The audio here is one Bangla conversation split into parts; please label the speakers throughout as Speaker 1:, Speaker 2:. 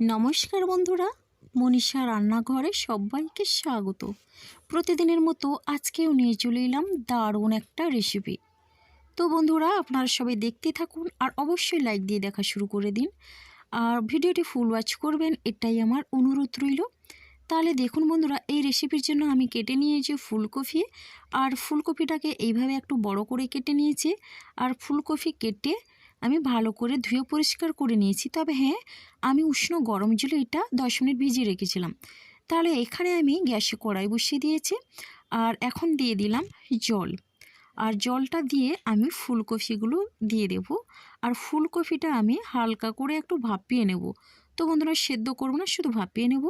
Speaker 1: নমস্কার বন্ধুরা, মনীষা রান্নাঘরে সবাইকে স্বাগত। প্রতিদিনের মতো আজকেও নিয়ে চলে এলাম দারুণ একটা রেসিপি তো বন্ধুরা, আপনারা সবাই দেখতে থাকুন আর অবশ্যই লাইক দিয়ে দেখা শুরু করে দিন। আর ভিডিওটি ফুল ওয়াচ করবেন, এটাই আমার অনুরোধ রইল। তাহলে দেখুন বন্ধুরা, এই রেসিপির জন্য আমি কেটে নিয়েছি ফুলকপি। আর ফুলকপিটাকে এইভাবে একটু বড় করে কেটে নিয়েছি। আর ফুলকপি কেটে আমি ভালো করে ধুয়ে পরিষ্কার করে নিয়েছি। তবে হ্যাঁ আমি উষ্ণ গরম জলে এটা দশ মিনিট ভিজিয়ে রেখেছিলাম। তাহলে এখানে আমি গ্যাসে কড়াই বসিয়ে দিয়েছি আর এখন দিয়ে দিলাম জল। আর জলটা দিয়ে আমি ফুলকপিগুলো দিয়ে দেব। আর ফুলকপিটা আমি হালকা করে একটু ভাপিয়ে নেব। তো বন্ধুরা, সেদ্ধ করব না, শুধু ভাপিয়ে নেব।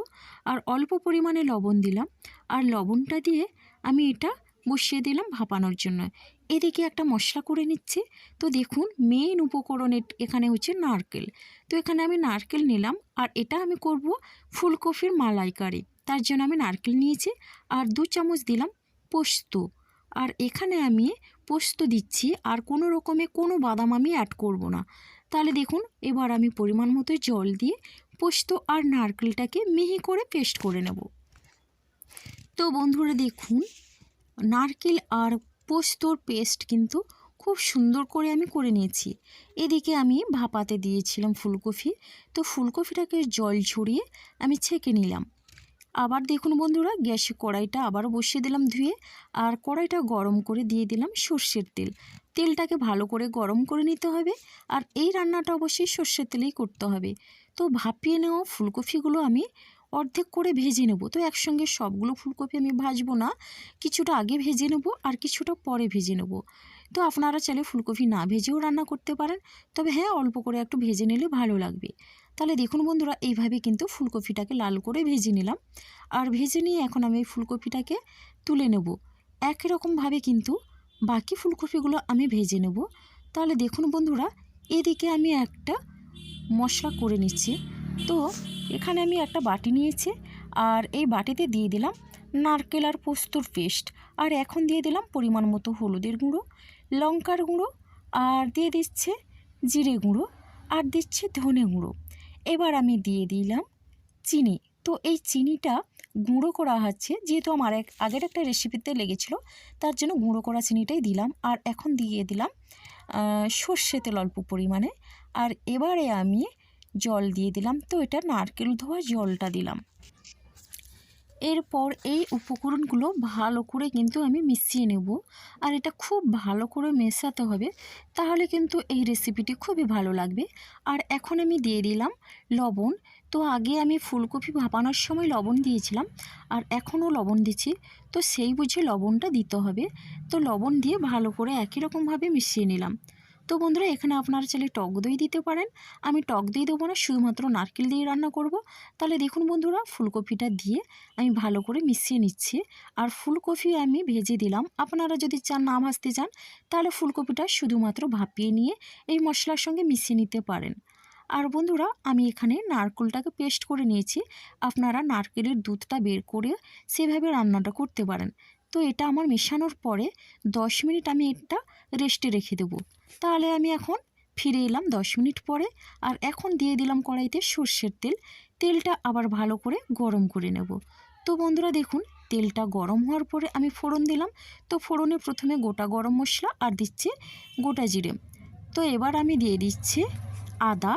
Speaker 1: আর অল্প পরিমাণে লবণ দিলাম। আর লবণটা দিয়ে আমি এটা বসিয়ে দিলাম ভাপানোর জন্য। এদিকে একটা মশলা করে নিচ্ছে। তো দেখুন মেইন উপকরণ এট- এখানে হচ্ছে নারকেল। তো এখানে আমি নারকেল নিলাম, আর এটা আমি করব ফুলকপির মালাইকারি। তার জন্য আমি নারকেল নিয়েছি, আর দু চামচ দিলাম পোস্ত। আর এখানে আমি পোস্ত দিচ্ছি, আর কোনো রকমে কোনো বাদাম আমি অ্যাড করব না। তাহলে দেখুন, এবার আমি পরিমাণ মতো জল দিয়ে পোস্ত আর নারকেলটাকে মিহি করে পেস্ট করে নেব। তো বন্ধুরা দেখুন, নারকেল আর পোস্তর পেস্ট কিন্তু খুব সুন্দর করে আমি করে নিয়েছি। এদিকে আমি ভাপাতে দিয়েছিলাম ফুলকপি। তো ফুলকপিটাকে জল ঝরিয়ে আমি ছেঁকে নিলাম। আবার দেখুন বন্ধুরা, গ্যাসে কড়াইটা আবার বসিয়ে দিলাম ধুয়ে আর কড়াইটা গরম করে দিয়ে দিলাম সর্ষের তেল। তেলটাকে ভালো করে গরম করে নিতে হবে আর এই রান্নাটা অবশ্যই সর্ষের তেলেই করতে হবে। তো ভাপিয়ে নেওয়া ফুলকপিগুলো আমি অর্ধেক করে ভেজে নেব। তো একসঙ্গে সবগুলো ফুলকপি আমি ভাজবো না। কিছুটা আগে ভেজে নেব আর কিছুটা পরে ভেজে নেব। তো আপনারা চাইলে ফুলকপি না ভেজেও রান্না করতে পারেন। তবে হ্যাঁ অল্প করে একটু ভেজে নিলে ভালো লাগবে। তাহলে দেখুন বন্ধুরা, এইভাবে কিন্তু ফুলকপিটাকে লাল করে ভেজে নিলাম। আর ভেজে নিয়ে এখন আমি এই ফুলকপিটাকে তুলে নেব। একই রকমভাবে কিন্তু বাকি ফুলকপিগুলো আমি ভেজে নেব। তাহলে দেখুন বন্ধুরা, এদিকে আমি একটা মশলা করে নিচ্ছি। তো এখানে আমি একটা বাটি নিয়েছি আর এই বাটিতে দিয়ে দিলাম নারকেল আর পোস্তর পেস্ট। আর এখন দিয়ে দিলাম পরিমাণ মতো হলুদের গুঁড়ো, লঙ্কার গুঁড়ো আর দিয়ে দিচ্ছে জিরে গুঁড়ো আর দিচ্ছে ধনে গুঁড়ো। এবার আমি দিয়ে দিলাম চিনি। তো এই চিনিটা গুঁড়ো করা হচ্ছে, যেহেতু আমার এক, আগের একটা রেসিপিতে লেগেছিলো, তার জন্য গুঁড়ো করা চিনিটাই দিলাম। আর এখন দিয়ে দিলাম সর্ষে তেল অল্প পরিমাণে। আর এবারে আমি জল দিয়ে দিলাম। তো এটা নারকেল ধোয়া জলটা দিলাম। এরপর এই উপকরণগুলো ভালো করে কিন্তু আমি মিশিয়ে নেব। আর এটা খুব ভালো করে মেশাতে হবে, তাহলে কিন্তু এই রেসিপিটি খুবই ভালো লাগবে। আর এখন আমি দিয়ে দিলাম লবণ। তো আগে আমি ফুলকপি ভাপানোর সময় লবণ দিয়েছিলাম, আর এখনও লবণ দিচ্ছি। তো সেই বুঝে লবণটা দিতে হবে। তো লবণ দিয়ে ভালো করে একই রকমভাবে মিশিয়ে নিলাম। তো বন্ধুরা, এখানে আপনারা চাইলে টক দই দিতে পারেন। আমি টক দই দেবো না, শুধুমাত্র নারকেল দিয়ে রান্না করব। তাহলে দেখুন বন্ধুরা, ফুলকপিটা দিয়ে আমি ভালো করে মিশিয়ে নিচ্ছি। আর ফুলকপি আমি ভেজে দিলাম। আপনারা যদি চান না ভাজতে চান, তাহলে ফুলকপিটা শুধুমাত্র ভাপিয়ে নিয়ে এই মশলার সঙ্গে মিশিয়ে নিতে পারেন। আর বন্ধুরা, আমি এখানে নারকেলটাকে পেস্ট করে নিয়েছি। আপনারা নারকেলের দুধটা বের করে সেভাবে রান্নাটা করতে পারেন। তো এটা আমার মেশানোর পরে দশ মিনিট আমি এটা রেস্টে রেখে দেবো। তাহলে আমি এখন ফিরে এলাম দশ মিনিট পরে আর এখন দিয়ে দিলাম কড়াইতে সর্ষের তেল। তেলটা আবার ভালো করে গরম করে নেব। তো বন্ধুরা দেখুন, তেলটা গরম হওয়ার পরে আমি ফোড়ন দিলাম। তো ফোড়নে প্রথমে গোটা গরম মশলা আর দিচ্ছে গোটা জিরে। তো এবার আমি দিয়ে দিচ্ছি আদা।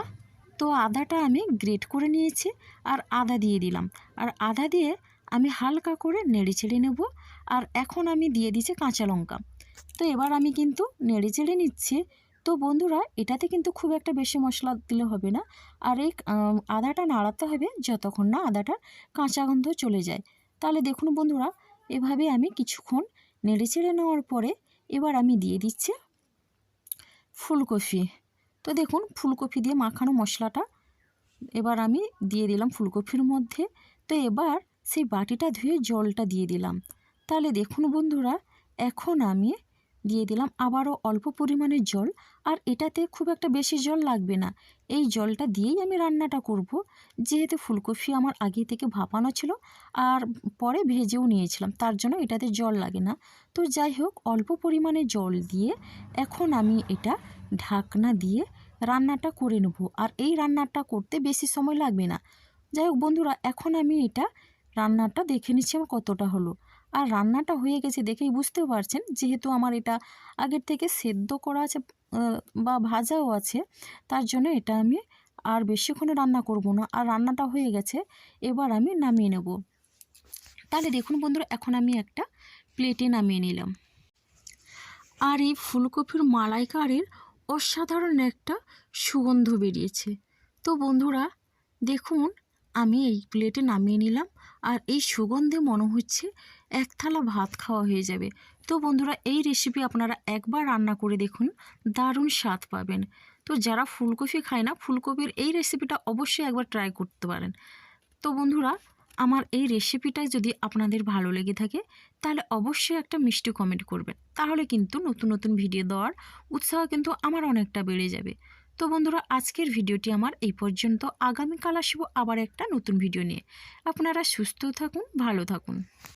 Speaker 1: তো আদাটা আমি গ্রেট করে নিয়েছি আর আদা দিয়ে দিলাম। আর আদা দিয়ে আমি হালকা করে নেড়ে চেড়ে নেব। আর এখন আমি দিয়ে দিচ্ছি কাঁচা লঙ্কা। তো এবার আমি কিন্তু নেড়ে চেড়ে নিচ্ছি। তো বন্ধুরা, এটাতে কিন্তু খুব একটা বেশি মশলা দিলে হবে না। আর এই আদাটা নাড়াতে হবে যতক্ষণ না আদাটা কাঁচা গন্ধ চলে যায়। তাহলে দেখুন বন্ধুরা, এভাবে আমি কিছুক্ষণ নেড়ে চেড়ে নেওয়ার পরে এবার আমি দিয়ে দিচ্ছি ফুলকপি। তো দেখুন, ফুলকপি দিয়ে মাখানো মশলাটা এবার আমি দিয়ে দিলাম ফুলকপির মধ্যে। তো এবার সেই বাটিটা ধুয়ে জলটা দিয়ে দিলাম। তাহলে দেখুন বন্ধুরা, এখন আমি দিয়ে দিলাম আবারও অল্প পরিমাণে জল, আর এটাতে খুব একটা বেশি জল লাগবে না। এই জলটা দিয়েই আমি রান্নাটা করব। যেহেতু ফুলকপি আমার আগে থেকে ভাপানো ছিল, আর পরে ভেজেও নিয়েছিলাম, তার জন্য এটাতে জল লাগে না। তো যাই হোক, অল্প পরিমাণে জল দিয়ে এখন আমি এটা ঢাকনা দিয়ে রান্নাটা করে নেব। আর এই রান্নাটা করতে বেশি সময় লাগবে না। যাই হোক বন্ধুরা, এখন আমি এটা রান্নাটা দেখে নিচ্ছি আমার কতটা হলো। আর রান্নাটা হয়ে গেছে দেখেই বুঝতে পারছেন। যেহেতু আমার এটা আগের থেকে সেদ্ধ করা আছে বা ভাজাও আছে, তার জন্য এটা আমি আর বেশিক্ষণ রান্না করব না। আর রান্নাটা হয়ে গেছে, এবার আমি নামিয়ে নেব। তাহলে দেখুন বন্ধুরা, এখন আমি একটা প্লেটে নামিয়ে নিলাম। আর এই ফুলকপির মালাইকারির অসাধারণ একটা সুগন্ধ বেরিয়েছে। তো বন্ধুরা, দেখুন আমি এই প্লেটে নামিয়ে নিলাম আর এই সুগন্ধে মনে হচ্ছে এক থালা ভাত খাওয়া হয়ে যাবে। তো বন্ধুরা, এই রেসিপি আপনারা একবার রান্না করে দেখুন, দারুণ স্বাদ পাবেন। তো যারা ফুলকপি খায় না, ফুলকপির এই রেসিপিটা অবশ্যই একবার ট্রাই করতে পারেন। তো বন্ধুরা, আমার এই রেসিপিটাই যদি আপনাদের ভালো লেগে থাকে, তাহলে অবশ্যই একটা মিষ্টি কমেন্ট করবেন। তাহলে কিন্তু নতুন নতুন ভিডিও দেওয়ার উৎসাহ কিন্তু আমার অনেকটা বেড়ে যাবে। তো বন্ধুরা, আজকের ভিডিওটি আমার এই পর্যন্ত। আগামীকাল আসব আবার একটা নতুন ভিডিও নিয়ে। আপনারা সুস্থ থাকুন, ভালো থাকুন।